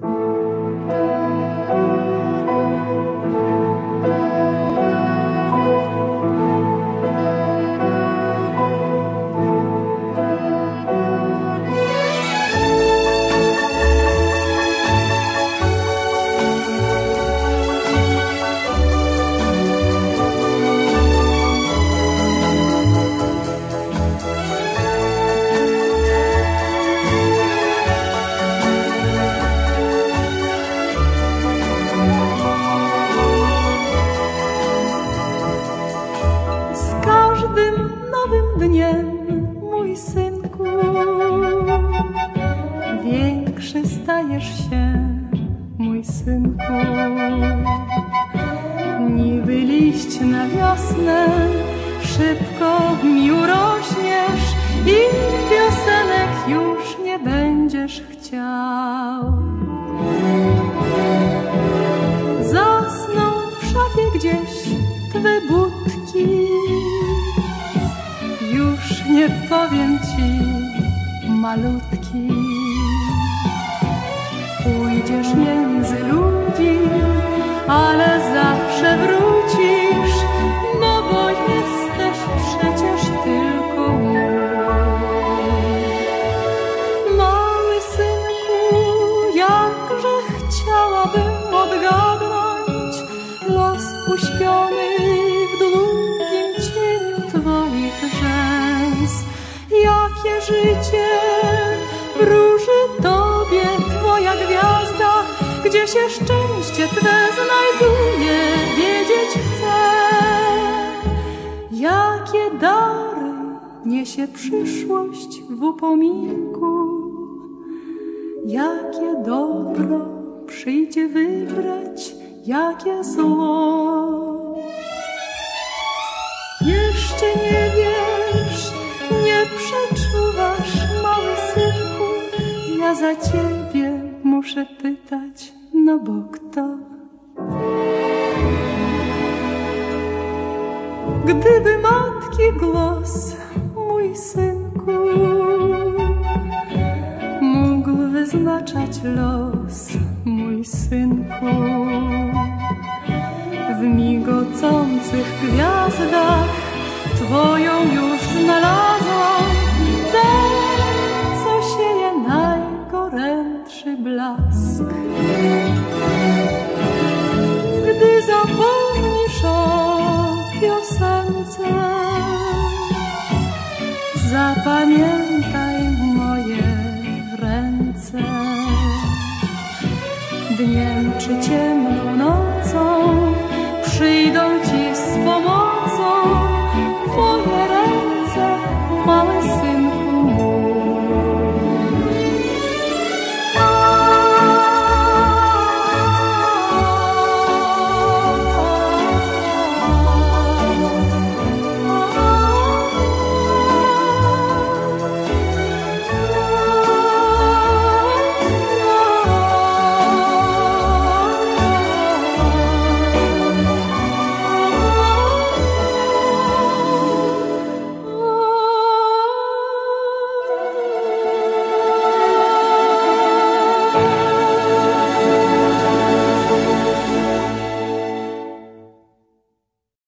Música dniem, mój synku. Większy stajesz się, mój synku. Niby liść na wiosnę, szybko mi urośniesz i wiosenek już nie będziesz chciał. Zasną w szafie gdzieś twe budki już nie powiem ci, malutki. Pójdziesz między ludzi, ale zawsze wrócisz, no bo jesteś przecież tylko mój. Mały synku, jakże chciałabym odgadnąć los uśpionych. życie. Wróży Tobie Twoja gwiazda, gdzie się szczęście Twe znajduje, wiedzieć chcę. Jakie dary niesie przyszłość w upominku, jakie dobro przyjdzie wybrać, jakie zło. Jeszcze nie wiesz, nie przeżyjesz. za ciebie muszę pytać, no bo kto? Gdyby matki głos, mój synku, mógł wyznaczać los, mój synku. W migocących gwiazdach twoją już zapamiętaj moje ręce. Dniem czy ciemną nocą przyjdą